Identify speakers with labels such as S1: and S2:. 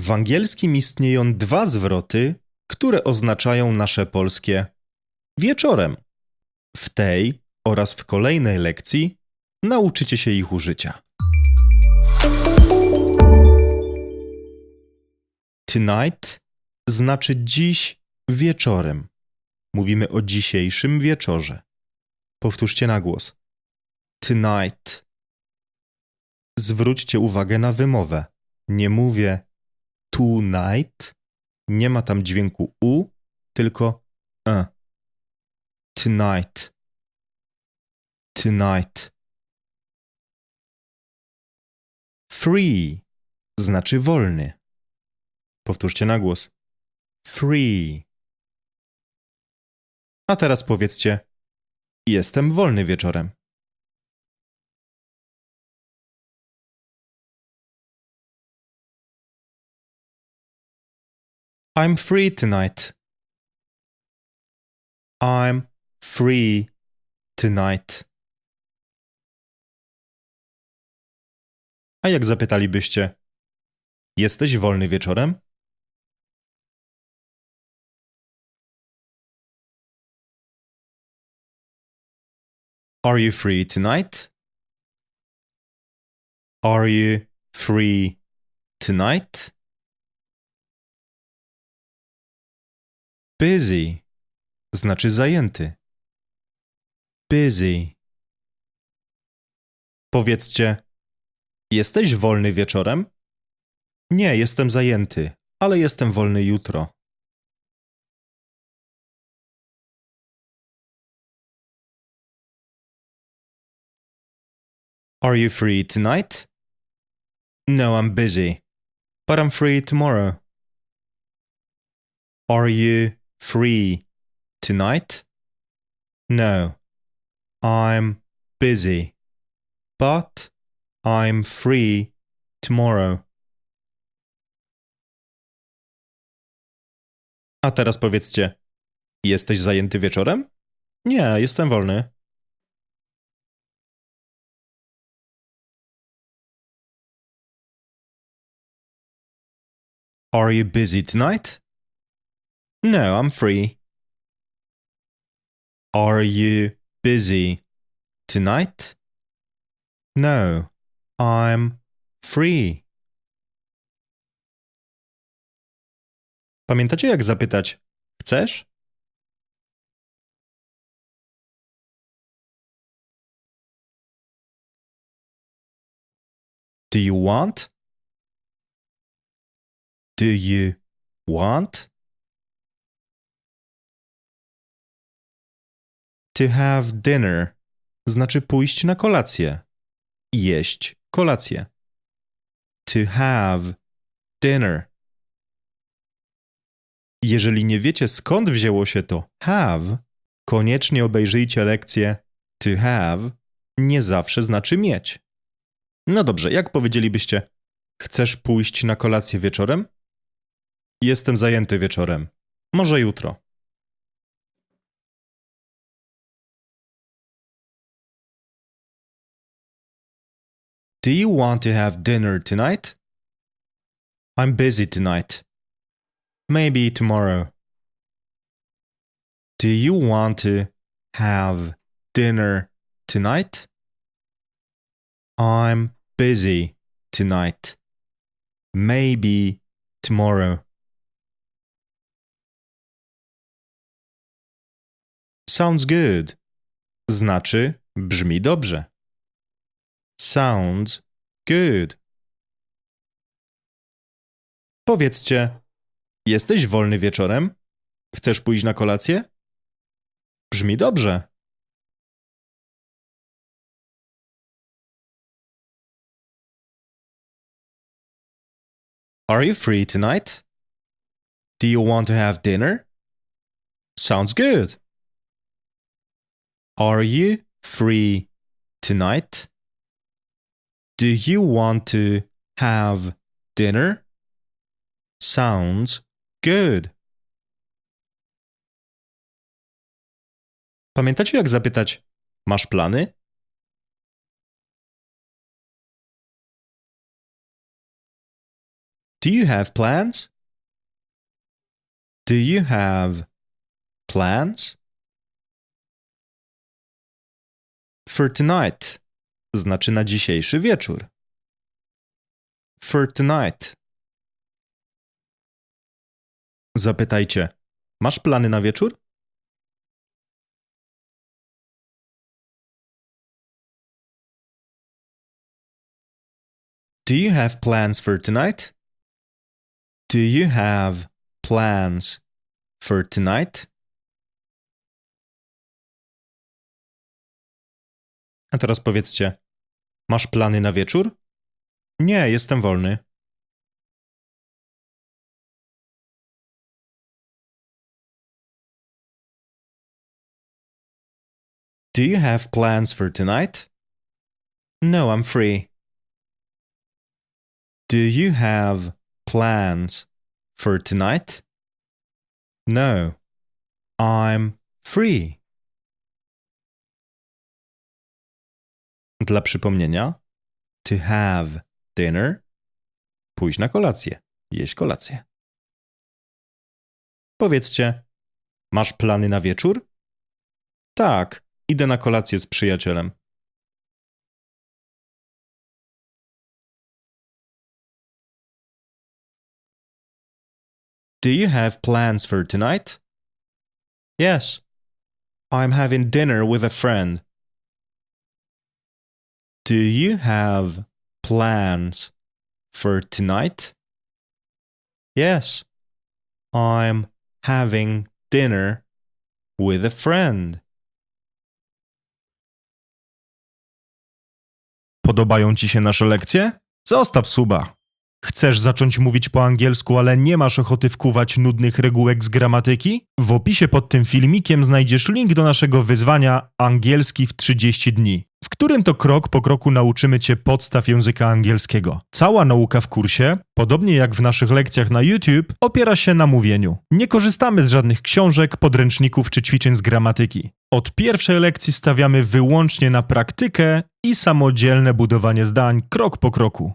S1: W angielskim istnieją dwa zwroty, które oznaczają nasze polskie wieczorem. W tej oraz w kolejnej lekcji nauczycie się ich użycia. Tonight znaczy dziś wieczorem. Mówimy o dzisiejszym wieczorze. Powtórzcie na głos. Tonight. Zwróćcie uwagę na wymowę. Nie mówię tonight. Nie ma tam dźwięku u, tylko e. Tonight. Tonight. Free znaczy wolny. Powtórzcie na głos. Free. A teraz powiedzcie: Jestem wolny wieczorem. I'm free tonight. I'm free tonight. A jak zapytalibyście: Jesteś wolny wieczorem? Are you free tonight? Are you free tonight? Busy znaczy zajęty. Busy. Powiedzcie: Jesteś wolny wieczorem? Nie, jestem zajęty, ale jestem wolny jutro. Are you free tonight? No, I'm busy, but I'm free tomorrow. Are you free tonight? No, I'm busy, but I'm free tomorrow. A teraz powiedzcie, jesteś zajęty wieczorem? Nie, jestem wolny. Are you busy tonight? No, I'm free. Are you busy tonight? No, I'm free. Pamiętacie, jak zapytać: Chcesz? Do you want? Do you want? To have dinner znaczy pójść na kolację. Jeść kolację. To have dinner. Jeżeli nie wiecie skąd wzięło się to have, koniecznie obejrzyjcie lekcję to have nie zawsze znaczy mieć. No dobrze, jak powiedzielibyście, chcesz pójść na kolację wieczorem? Jestem zajęty wieczorem. Może jutro. Do you want to have dinner tonight? I'm busy tonight. Maybe tomorrow. Do you want to have dinner tonight? I'm busy tonight. Maybe tomorrow. Sounds good. Znaczy brzmi dobrze. Sounds good. Powiedzcie, jesteś wolny wieczorem? Chcesz pójść na kolację? Brzmi dobrze. Are you free tonight? Do you want to have dinner? Sounds good. Are you free tonight? Do you want to have dinner? Sounds good. Pamiętacie, jak zapytać: Masz plany? Do you have plans? Do you have plans? For tonight znaczy na dzisiejszy wieczór. For tonight. Zapytajcie, masz plany na wieczór? Do you have plans for tonight? Do you have plans for tonight? A teraz powiedzcie, masz plany na wieczór? Nie, jestem wolny. Do you have plans for tonight? No, I'm free. Do you have plans for tonight? No, I'm free. Dla przypomnienia, to have dinner, pójść na kolację, jeść kolację. Powiedzcie, masz plany na wieczór? Tak, idę na kolację z przyjacielem. Do you have plans for tonight? Yes, I'm having dinner with a friend. Do you have plans for tonight? Yes, I'm having dinner with a friend. Podobają Ci się nasze lekcje? Zostaw suba. Chcesz zacząć mówić po angielsku, ale nie masz ochoty wkuwać nudnych regułek z gramatyki? W opisie pod tym filmikiem znajdziesz link do naszego wyzwania Angielski w 30 dni, w którym to krok po kroku nauczymy Cię podstaw języka angielskiego. Cała nauka w kursie, podobnie jak w naszych lekcjach na YouTube, opiera się na mówieniu. Nie korzystamy z żadnych książek, podręczników czy ćwiczeń z gramatyki. Od pierwszej lekcji stawiamy wyłącznie na praktykę i samodzielne budowanie zdań krok po kroku.